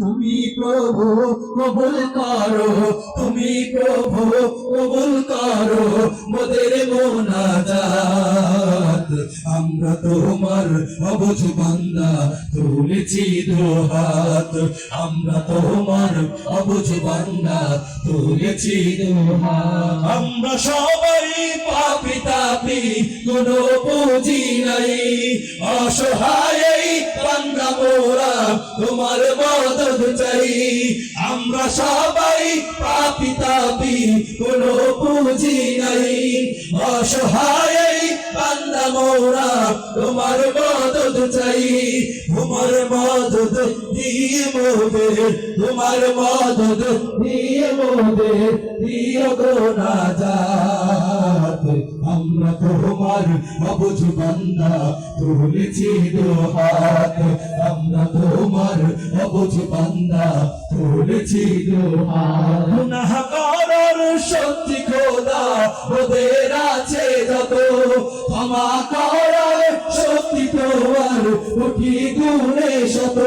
তুমি প্রভু কবুল করো। তুমি প্রভু কবুল করো। মোদের মোনাজাত। আমরা তোমার অবুঝ বান্দা, তুলেছি দোহাত। আমরা তোমার অবুঝ বান্দা, তুলেছি দোহাত। আমরা সবাই পাপি তাপি, কোনো পুঁজি নাই। অসহায় বান্দা মোরা, তোমার মদত চাই। আমরা সবাই পাপি তাপি কোনো পুঁজি নাই। অসহায় বান্দা মোরা, তোমার মদত চাই। তোমার মদত দিয়ে মোদের, তোমার মদত দিয়ে মোদের দিয়ে আমরা তোমার অবুঝ বান্দা তুলেছি দোহাত আমরা তোমার অবুঝ বান্দা তুলেছি দোহাত গুনাহ করার খোদা, ওদের আছে যত। ক্ষমা তোমার, কোটি গুণে শত।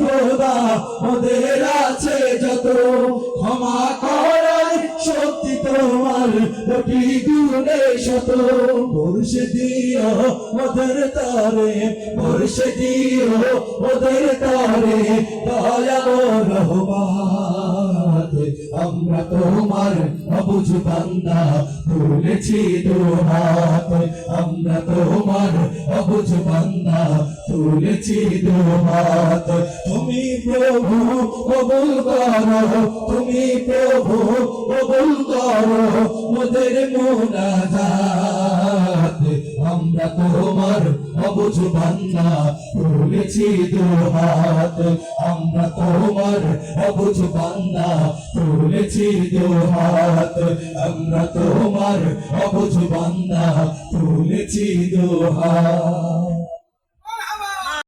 খোদা, ওদের কোটি গুণে শত বর্ষে দিও মদর তারে বর্ষে দিও মদর তারে দয়া রহমাত আমরা তোমার অবুঝ বান্দা তুলেছি দোহাত আমরা তোমার অবুঝ বান্দা তুলেছি দোহাত তুমি প্রভু, কবুল করো। তুমি প্রভু, কবুল করো। মোদের আমরা তোমার অবুঝ বান্দা, তুলেছি দোহাত আমরা তোমার অবুঝ বান্দা, তুলেছি দোহাত আমরা তোমার অবুঝ বান্দা, তুলেছি দোহাত